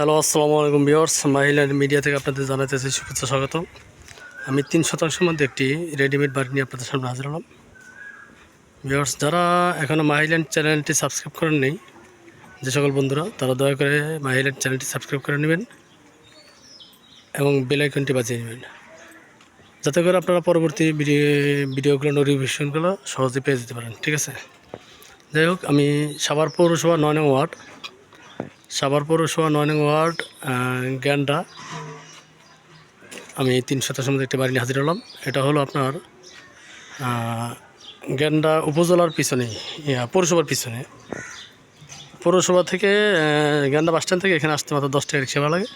Hello আসসালামু আলাইকুম বিয়ার্স মাহিল্যান্ড media থেকে আপনাদের জানাতেছি শুভেচ্ছা স্বাগত আমি তিন শতাংশের মধ্যে একটি রেডিমেড বাড়ি নিয়ে আপনাদের সামনে হাজির হলাম। বিয়ার্স যারা এখনও মাহিল্যান্ড চ্যানেলটি সাবস্ক্রাইব করেন নেই, যে সকল বন্ধুরা, তারা দয়া করে মাহিল্যান্ড চ্যানেলটি সাবস্ক্রাইব করে নেবেন এবং বেল আইকনটি বাজিয়ে নেবেন। যাতে করে আপনারা পরবর্তী ভিডিও, ভিডিওগুলো নোটিফিকেশনগুলো সহজে পেয়ে যেতে পারেন, ঠিক আছে? যাই হোক, আমি সাভার পৌরসভা নয় নং ওয়ার্ড সাভার পৌরসভা নয় নং ওয়ার্ড গ্যান্ডা। আমি তিন শতাংশের মধ্যে একটি বাড়ি নিয়ে হাজির হলাম। এটা হলো আপনার গ্যান্ডা উপজেলার পিছনে পৌরসভার পিছনে। পৌরসভা থেকে গ্যান্ডা বাস স্ট্যান্ড থেকে এখানে আসতে মাত্র দশ টাকা রিক্সা লাগে।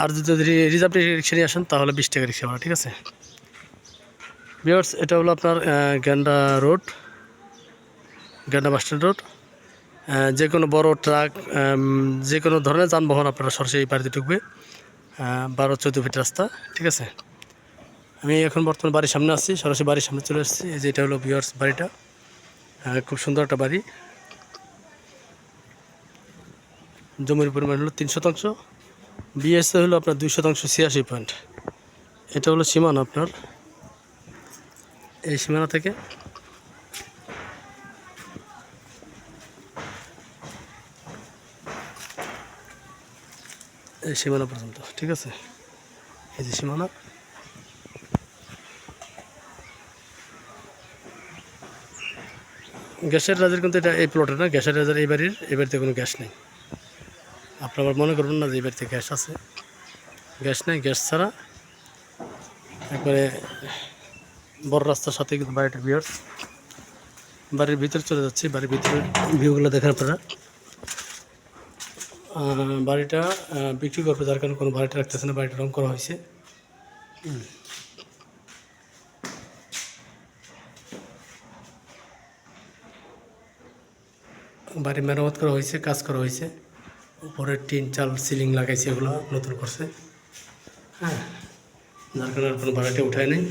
আর যদি যদি রিজার্ভ রিক্সা নিয়ে আসেন, তাহলে বিশ টাকা রিক্সা ভাড়া, ঠিক আছে? বিয়ার্স এটা হলো আপনার Genda road, Genda bus stand road. যে কোনো বড় ট্রাক যে কোনো ধরনের যানবাহন আপনারা সরাসরি বাড়িতে ঢুকবে। বারো চোদ্দ ফিট রাস্তা, ঠিক আছে? আমি এখন বর্তমানে বাড়ির সামনে আসছি সরাসরি বাড়ির সামনে চলে আসছি এই যে এটা হলো বিয়ার্স বাড়িটা। খুব সুন্দর একটা বাড়ি। জমির পরিমাণ হলো তিন শতাংশ। বিএসএ হলো আপনার দুই শতাংশ, ছিয়াশি পয়েন্ট এটা হলো সীমানা আপনার। এই সীমানা থেকে এই সীমানা পর্যন্ত, ঠিক আছে? এই যে সীমানা। গ্যাসের রাজার কিন্তু এটা এই প্লটে না? গ্যাসের রাজার এই বাড়ির, এই বাড়িতে কোনো গ্যাস নেই। আপনারা আবার মনে করবেন না যে এই বাড়িতে গ্যাস আছে। গ্যাস নেই, গ্যাস ছাড়া। একবারে বড় রাস্তার সাথে কিন্তু বাড়িটা বিয়ার্স। বাড়ির ভিতরে চলে যাচ্ছি, বাড়ির ভিতরে ভিউগুলো দেখেন আপনারা। বাড়িটা বিক্রি করবে, যার কারণে কোনো বাড়িটা রাখতেছে না, বাড়িটা রং করা হয়েছে। বাড়ি মেরামত করা হয়েছে, কাজ করা হয়েছে। উপরে টিন, চাল, সিলিং লাগাইছে, এগুলো নতুন করছে। হ্যাঁ যার কারণে আর কোনো বাড়িটা উঠায় নেই।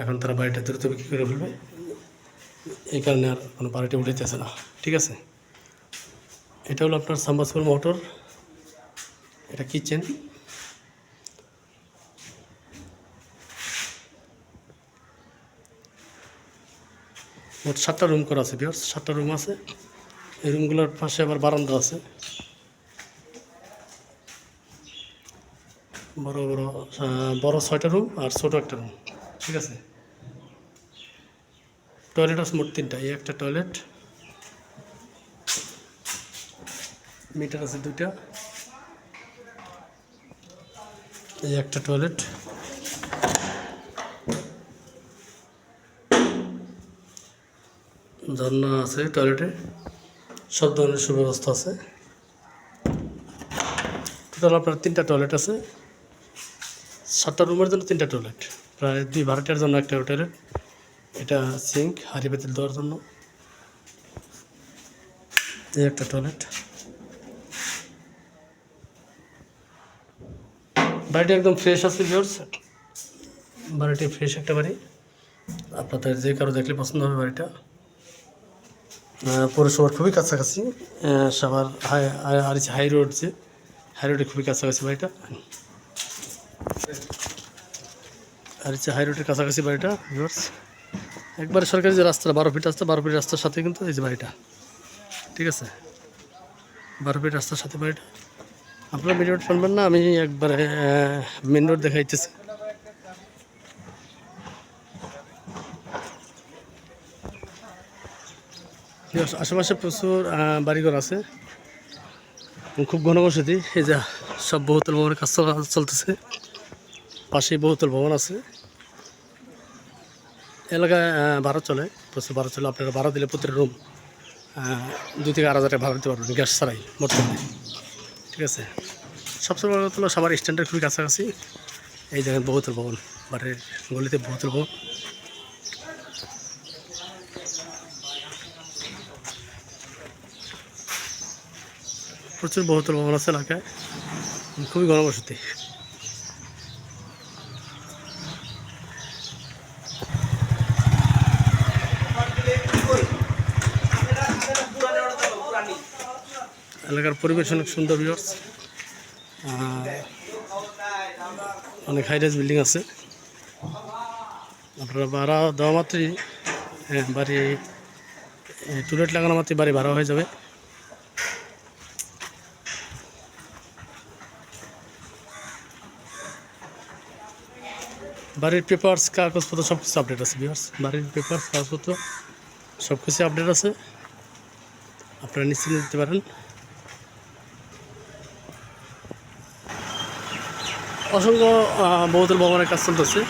এখন তারা বাড়িটা দ্রুত বিক্রি করে ফেলবে। এই কারণে আর কোনো বাড়িটা উঠাইতেছে না। ঠিক আছে? এটা হলো আপনার সাম্বাসপুর মোটর, এটা কিচেন মোট সাতটা রুম করা আছে বিয়ার্স সাতটা রুম আছে। এই রুমগুলোর পাশে আবার বারান্দা আছে। বড় বড় বড় ছয়টা রুম আর ছোট একটা রুম ঠিক আছে? টয়লেট আছে মোট তিনটা, এই একটা টয়লেট মিটার আছে দুইটা। এই একটা টয়লেট ঝর্ণা আছে টয়লেটে সব ধরনের সুব্যবস্থা আছে। টোটাল আপনার তিনটা টয়লেট আছে। সাতটা রুমের জন্য তিনটা টয়লেট প্রায় দুই ভাড়াটার জন্য একটা টয়লেট এটা সিঙ্ক হাঁড়ি পেতেল দেওয়ার জন্য। একটা টয়লেট বাড়িটা একদম ফ্রেশ আছে ভিউর্স বাড়িটি ফ্রেশ একটা বাড়ি। আপনাদের যে কারও দেখলে পছন্দ হবে বাড়িটা। পৌরসভার খুবই কাছাকাছি। সবার হাই হাই- আর হাই রোড যে হাই রোডে খুবই কাছাকাছি বাড়িটা। আর হচ্ছে হাই রোডের কাছাকাছি বাড়িটা ভিউর্স একবারে সরকারি যে রাস্তা, বারো ফিট রাস্তা, বারো ফিট রাস্তার সাথে কিন্তু এই যে বাড়িটা। ঠিক আছে? বারো ফিট রাস্তার সাথে বাড়িটা। আপনারা রোড শুনবেন না, আমি একবারে মেন রোড দেখাইতেছি। আশেপাশে প্রচুর বাড়িঘর আছে। খুব ঘনবসতি এই যে সব বহুতল ভবনের কাজ চলা- চলতেছে। পাশে বহুতল ভবন আছে। এলাকায় ভাড়া চলে, প্রচুর ভাড়া চলে। আপনারা ভাড়া দিলে প্রতিটা রুম দু থেকে আড়াই হাজার টাকা ভাড়া দিতে পারবেন গ্যাস ছাড়াই বর্তমানে ঠিক আছে। সবচেয়ে বড় হলো সবার স্ট্যান্ডার্ড খুবই কাছাকাছি। এই জায়গায় বহুতল ভবন বাটের গলিতে বহুতল ভবন। প্রচুর বহুতল ভবন আছে এলাকায়। খুবই ঘনবসতি এলাকার পরিবেশ অনেক সুন্দর আহ, অনেক হাইরাইজ বিল্ডিং আছে। আপনারা ভাড়া দেওয়া মাত্রই হ্যাঁ, বাড়ি টুলেট লাগানো মাত্রই বাড়ি ভাড়া হয়ে যাবে। বাড়ির পেপার্স কাগজপত্র সব কিছু আপডেট আছে বিহার্স বাড়ির পেপার্স কাগজপত্র সব কিছু আপডেট আছে। আপনারা নিশ্চিন্ত দিতে পারেন। অসংখ্য বহুতল ভবনের কাজ চলতেছে।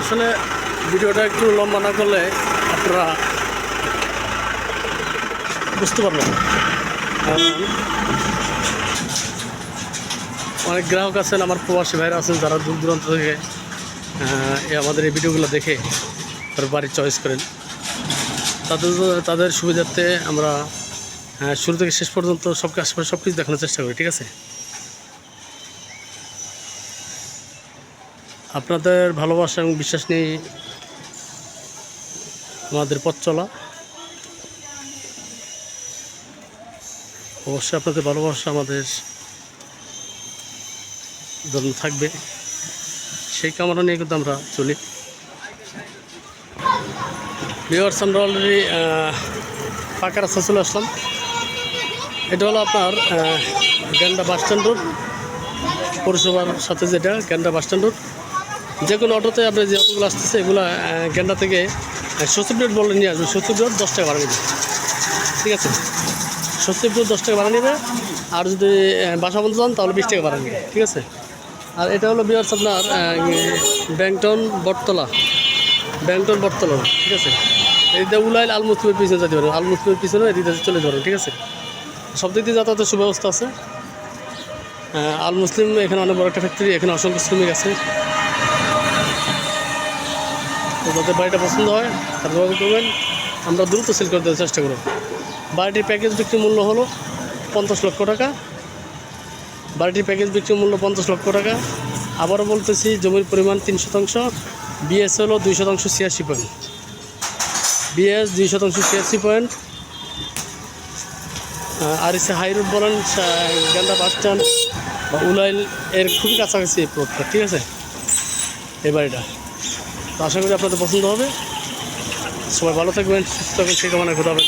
আসলে ভিডিওটা একটু লম্বা না করলে আপনারা বুঝতে পারবেন। অনেক গ্রাহক আছেন, আমার প্রবাসী ভাইরা আছেন, যারা দূর দূরান্ত থেকে আমাদের এই ভিডিওগুলো দেখে তার বাড়ি চয়েস করেন। তাদের তাদের সুবিধার্থে আমরা শুরু থেকে শেষ পর্যন্ত সব আশেপাশে সব কিছু দেখানোর চেষ্টা করি, ঠিক আছে? আপনাদের ভালোবাসা এবং বিশ্বাস নিয়ে আমাদের পথ চলা। অবশ্যই আপনাদের ভালোবাসা আমাদের জন্য থাকবে। সেই কামনা নিয়ে কিন্তু আমরা চলি। ভিওয়ার্স আমরা অলরেডি পাকা রাস্তা চলে আসলাম। এটা হলো আপনার গ্যান্ডা বাস স্ট্যান্ড রোড, পৌরসভার সাথে যেটা গ্যান্ডা বাস স্ট্যান্ড রোড। যে কোনো অটোতে আপনি যে অটোগুলো আসতেছে, এগুলো গ্যান্ডা থেকে সচিব রোড বলে নিয়ে আসবে সচিব রোড দশ টাকা ভাড়া নেবে। ঠিক আছে? সচিব রোড দশ টাকা ভাড়া নেবে, আর যদি বাসা বলতে চান, তাহলে বিশ টাকা ভাড়া নেবে। ঠিক আছে? আর এটা হলো বিহার আপনার ব্যাংটন বটতলা। ব্যাংটন বটতলা। ঠিক আছে? এদিকে উলাইল আল মুসলিমের পিছনে যেতে পারবেন আল মুসলিমের পিছনে এদিকে চলে যাবেন। ঠিক আছে? সব দিক দিয়ে যাতায়াতের সুব্যবস্থা আছে। আল মুসলিম এখানে অনেক বড় একটা ফ্যাক্টরি, এখানে অসংখ্য শ্রমিক আছে। যাদের বাড়িটা পছন্দ হয় তারা যোগাযোগ করবেন। আমরা দ্রুত সেল করে দেওয়ার চেষ্টা করব। বাড়িটির প্যাকেজ বিক্রি মূল্য হলো পঞ্চাশ লক্ষ টাকা। বাড়িটির প্যাকেজ বিক্রি মূল্য পঞ্চাশ লক্ষ টাকা। আবারও বলতেছি, জমির পরিমাণ তিন শতাংশ বিএস হলো দুই শতাংশ ছিয়াশি পয়েন্ট বিএস দুই শতাংশ ছিয়াশি পয়েন্ট আর এসে হাই রোড বলেন গান্ডা বাস স্ট্যান্ড, বা উলাইল, এর খুবই কাছাকাছি এই প্লটটা ঠিক আছে? এই বাড়িটা। তো আশা করি আপনাদের পছন্দ হবে। সবাই ভালো থাকবেন, সুস্থ থাকবেন, সেই কামনা করতে হবে